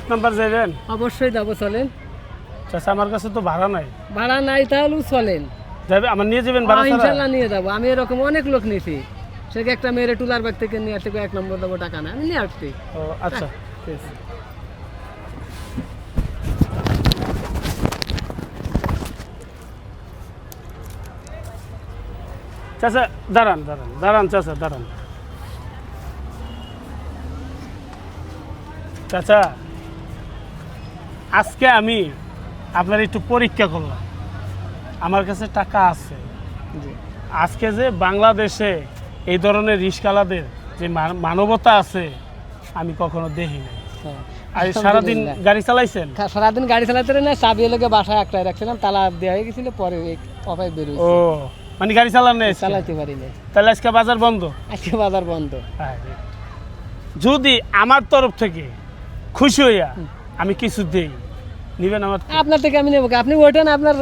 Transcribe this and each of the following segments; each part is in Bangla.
এক নাম্বার যাবেন অবশ্যই যাব চলেন। চাচা আমার কাছে তো ভাড়া নাই। ভাড়া নাই তাহলেও চলেন। যাবে আমার নিয়ে যাবেন ভাড়া ইনশাল্লাহ নিয়ে যাব। আমি এরকম অনেক লোক নিয়েছি সে একটা মেয়ের টুলার ব্যাগ থেকে নিয়ে আসতে এক নম্বর দেবো টাকা না আমি নিয়ে আসছি। ও আচ্ছা ঠিক আছে। চাচা দাঁড়ান দাঁড়ান দাঁড়ান চাচা দাঁড়ান। চাচা আজকে আমি আপনার একটু পরীক্ষা করলাম। আমার কাছে টাকা আছে। আজকে যে বাংলাদেশে এই ধরনের রিস্কালাদের যে মান- মানবতা আছে আমি কখনো দেখি নাই। হ্যাঁ। আর সারাদিন গাড়ি চালাইছেন? সারাদিন গাড়ি চালাতে না চাবি লোকে বাসায় একটাই রাখছিলাম তালা দেওয়া হয়ে গেছিল পরে অপায় ও মানে গাড়ি চালান নেই? চালাইতে পারি না তাহলে আজকে বাজার বন্ধ? আজকে বাজার বন্ধ। যদি আমার তরফ থেকে খুশি হইয়া আমি কিছু দেই। নিবেন আমার আপনার থেকে আমি নেব আপনি ওঠেন আপনার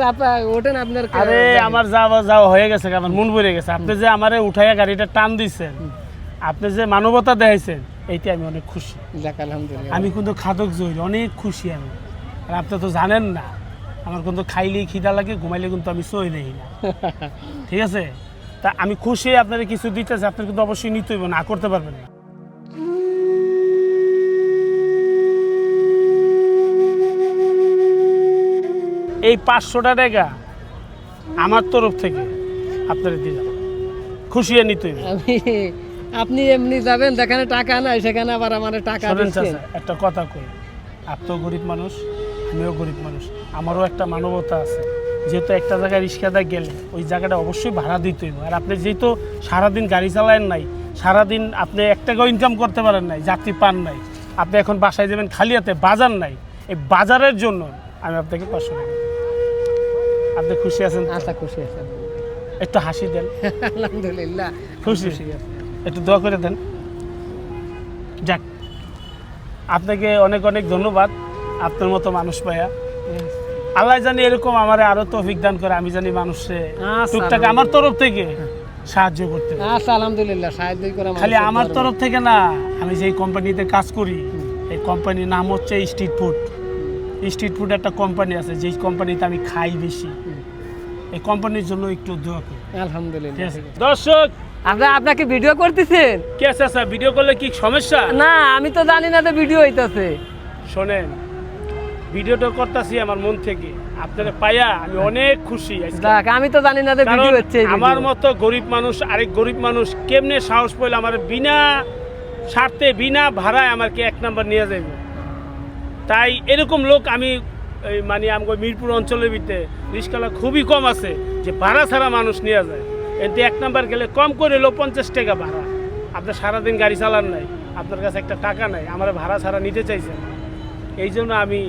ওঠেন আপনার আরে আমার যাওয়া যাওয়া হয়ে গেছে আমার মন ভরে গেছে। আপনি যে আমারে উঠাইয়া গাড়িটা টান দিচ্ছেন আপনি যে মানবতা দেখাইছেন আমি অনেক খুশি। আলহামদুলিল্লাহ। আমি কিন্তু খাদক জয়ী অনেক খুশি আমি। আর আপনি তো জানেন না আমার কিন্তু খাইলেই খিদা লাগে ঘুমাইলে কিন্তু আমি সই নেই না। ঠিক আছে? তা আমি খুশি আপনারা কিছু দিতেছে আপনার কিন্তু অবশ্যই নিতে হইব না করতে পারবেন না। এই পাঁচশোটা টাকা আমার তরফ থেকে আপনারা দিলাম খুশি হয়ে নিতে আমি আপনি এমনি যাবেন যেখানে টাকা নাই সেখানে আবার আমার টাকা একটা কথা কই আপনিও গরিব মানুষ আমিও গরিব মানুষ আমারও একটা মানবতা আছে। যেহেতু একটা জায়গায় রিক্সাদা গেলে ওই জায়গাটা অবশ্যই ভাড়া দিতে হইব। আর আপনি যেহেতু সারাদিন গাড়ি চালায়েন নাই সারাদিন আপনি এক টাকাও ইনকাম করতে পারেন নাই যাত্রী পান নাই আপনি এখন বাসায় যাবেন খালি হাতে বাজার নাই এই বাজারের জন্য আমি আপনাকে পাঁচশো টাকা। আপনি খুশি আছেন? তো? আশা খুশি আছেন একটু হাসি দেন। আলহামদুলিল্লাহ। খুশি? একটু দোয়া করে দেন। যাক আপনাকে অনেক অনেক ধন্যবাদ আপনার মতো মানুষ পাইয়া। আল্লাহ জানি এরকম আমার আরও তৌফিক দান করে আমি জানি মানুষে আচ্ছা, টুকটাক আমার তরফ থেকে সাহায্য করতে আচ্ছা আলহামদুলিল্লাহ সাহায্য করে খালি আমার তরফ থেকে না আমি যেই কোম্পানিতে কাজ করি এই কোম্পানির নাম হচ্ছে স্ট্রিট ফুড স্ট্রিট ফুড একটা কোম্পানি আছে যেই কোম্পানিতে আমি খাই বেশি। এই কোম্পানির জন্য একটু দোয়া করি। আলহামদুলিল্লাহ দর্শক আপনি আপনাকে ভিডিও করতেছেন? কে আছে স্যার ভিডিও করলে কি সমস্যা? না আমি তো জানি না যে ভিডিও হইতাছে। শোনেন ভিডিওটা করতেছি আমার মন থেকে। আপনারা পাইয়া আমি অনেক খুশি আজকে। যাক আমি তো জানি না যে ভিডিও হচ্ছে আমার। মতো গরিব মানুষ আরেক গরিব মানুষ কেমনে সাহস পাইলে আমার বিনা স্বার্থে বিনা ভাড়ায় আমাকে এক নাম্বার নিয়ে যাইব? তাই এরকম লোক আমি মানে আমাকে মিরপুর অঞ্চলের ভিতরে রিস্কালা খুবই কম আছে যে ভাড়া ছাড়া মানুষ নেওয়া যায়। এতে এক নাম্বার গেলে কম করে এলো পঞ্চাশ টাকা ভাড়া। আপনার সারাদিন গাড়ি চালান নাই আপনার কাছে একটা টাকা নাই আমার ভাড়া ছাড়া নিতে চাইছেন এই জন্য আমি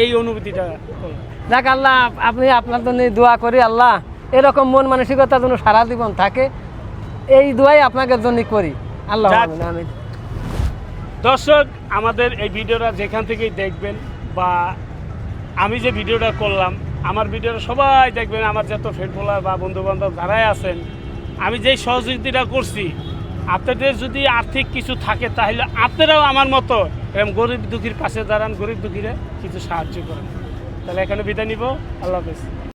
এই অনুভূতিটা যাক আল্লাহ আপনি আপনার জন্য দোয়া করি আল্লাহ এরকম মন মানসিকতা যেন সারা জীবন থাকে এই দোয়াই আপনাকে জন্য করি। আল্লাহ যাক। দর্শক, আমাদের এই ভিডিওটা যেখান থেকেই দেখবেন বা আমি যে ভিডিওটা করলাম, আমার ভিডিওটা সবাই দেখবেন, আমার যত ফলোয়ার বা বন্ধু বান্ধব যারাই আছেন, আমি যেই সহযোগিতাটা করছি, আপনাদের যদি আর্থিক কিছু থাকে তাহলে আপনারাও আমার মতো এরকম গরিব দুঃখীর পাশে দাঁড়ান, গরিব দুঃখীরা কিছু সাহায্য করেন। তাহলে এখানে বিদায় নিব। আল্লাহ হাফেজ।